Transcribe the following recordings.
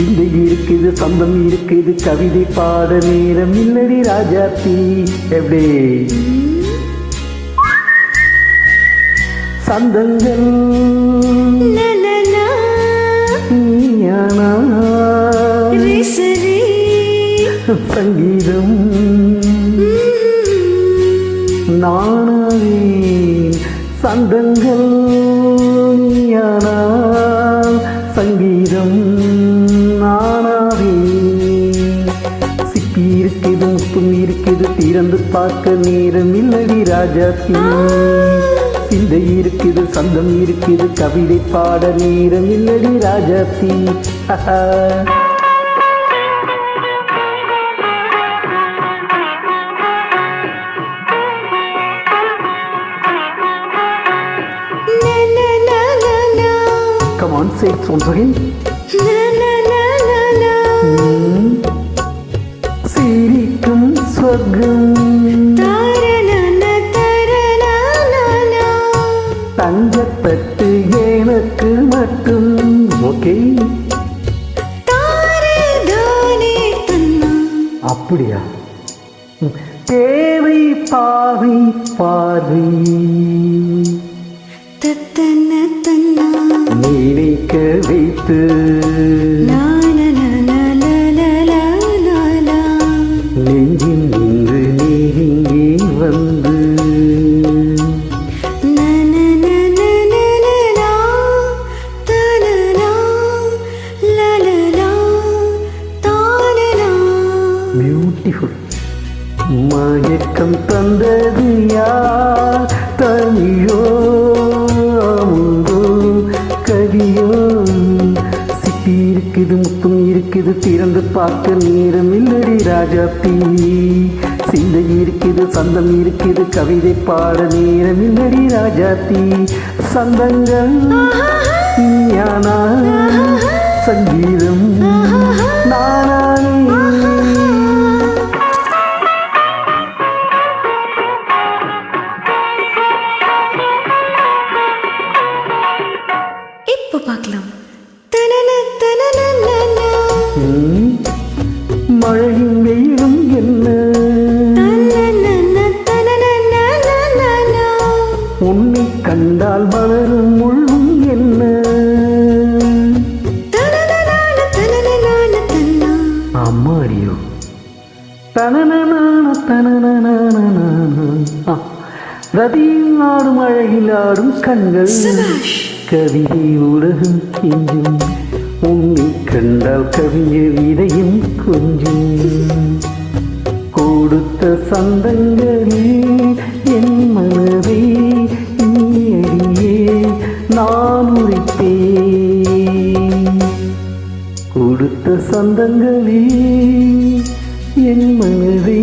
சிந்தை இருக்குது சந்தம் இருக்குது கவிதை பாட நேரம் இல்லடி ராஜாத்தி எப்படி? சந்தங்கள் நீயானா? சங்கீதம். நானாவேன். சந்தங்கள் நீயானால் திறந்து பார்க்க நேரம் இல்லடி ராஜாத்தி சிந்தை இருக்குது சந்தம் இருக்குது கவிதை பாட நேரம் இல்லடி Rajathi Come on, say it once again. சிரிக்கும் தங்கத்தட்டு எனக்கு மட்டும் ஓகே? அப்படியா. தேவை பாவை பார்வை. நினைக்க வைத்து. நெஞ்சில் மயக்கம் தந்தது யார்? தமிழோ அமுதோ? கவியோ? சிப்பி இருக்குது முத்தம் இருக்குது திறந்து பார்க்க நேரம் இல்லடி ராஜாத்தி சிந்தை இருக்குது சந்தம் இருக்குது கவிதை பாட நேரம் இல்லடி ராஜாத்தி சந்தங்கள் நீயானா சங்கீதம் மழையும் வெயிலும் என்ன தனனன. உன்னை கண்டால் மலரும் முள்ளும் என்ன. அம்மாடியோ தனனனான தனனனான ரதியில் ஆடும் அழகில் ஆடும் கண்கள். கவிதை உலகம் கெஞ்சும் உன்னை கண்டால் கவிஞர் இதயம் கொஞ்சம் கொடுத்த சந்தங்களில் என் மனதை நீ அறியே நான் உரைத்தேன். கொடுத்த சந்தங்களில் என் மனதை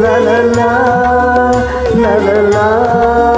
la la la la la la.